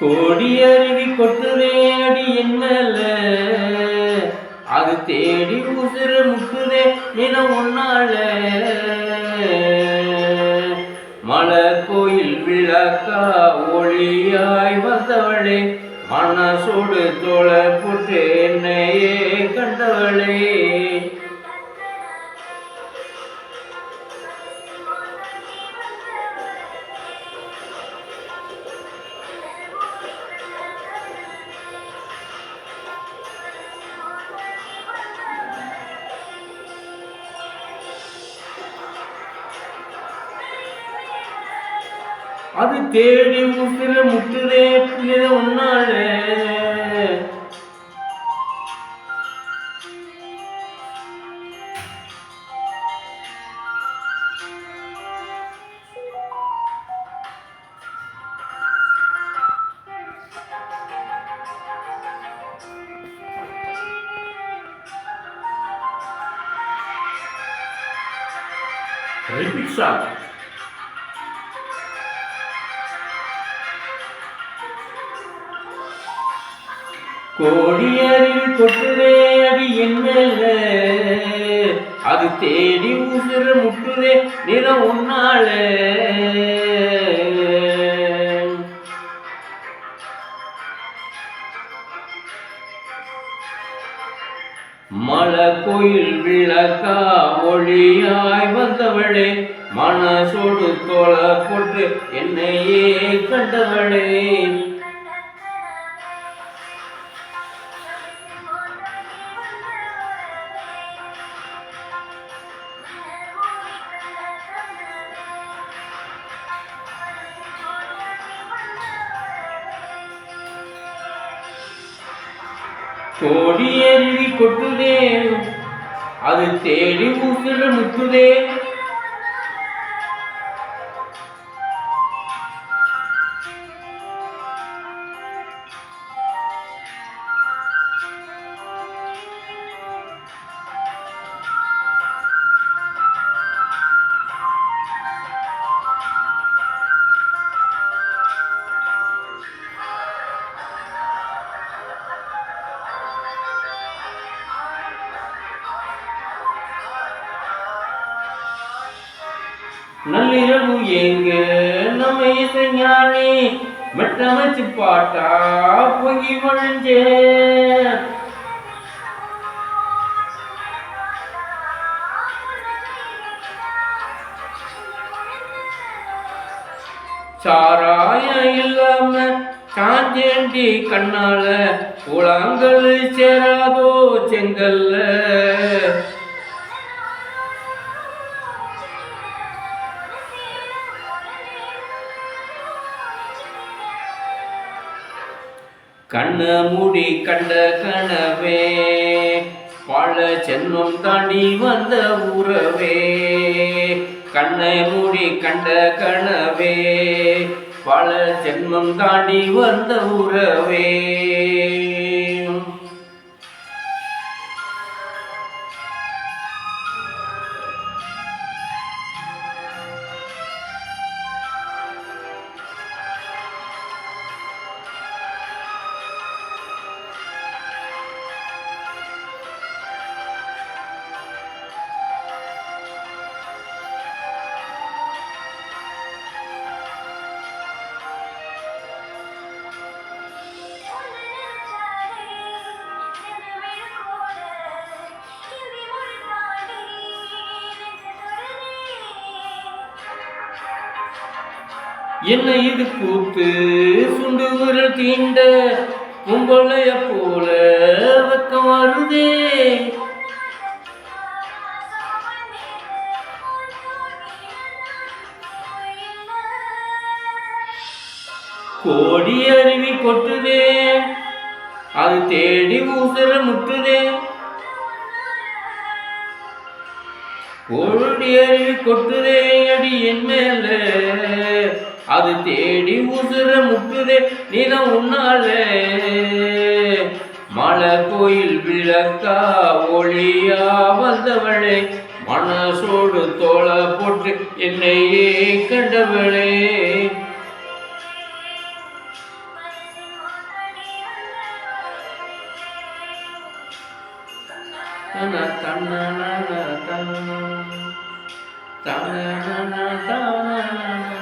கோடி அருவி கொட்டுதே அடி என் அது தேடி உசுறு முட்டுதே என உன்னால. மலை கோயில் விளக்கா ஒளியாய் வந்தவளே மனசோடு தோளை போட்டு அது தேடி உசுர முட்டுதே புனித உன்னாலே Repeat song. கோடி தொட்டுதே அடி என் மேல. அது தேடி உசுர முட்டுதே நிறம் உன்னால. மலை கோயில் விளக்கா மொழியாய் வந்தவளே மனசோடு தோளை போட்டு என்னையே கண்டவளே. கோடி அருவி கொட்டுதே அது தேடி உசுர முட்டுதே நள்ளிரவு எங்க நம்ம இசைஞானி மெட்டமைச்சு பாட்டா பொங்கி வழிஞ்சே. சாராயம் இல்லாம காஞ்சேண்டி கண்ணால குளங்கள் சேராதோ செங்கல்ல. கண்ண மூடி கண்ட கனவே பல சென்னம் தாண்டி வந்த உறவே. கண்ணை மூடி கண்ட கனவே பல ஜென்மம் தாண்டி வந்த உறவே. என்ன இது கூத்து சுண்டு விரல் தீண்ட உங்களைய போல வெக்கம் வருதே கோடி அருவி கொட்டுதே. அது தேடி ஊசல முட்டுதே. கோடி அருவி கொட்டுதே அடி என் மேல. அது தேடி உசுர முட்டுதே நீதான் உன்னாலே. மலை கோயில் விளக்கா ஒளியா வந்தவளே மனசோடு தோளை போட்டு என்னையே கண்டவளே. தன்ன தன்ன தன்ன தன்ன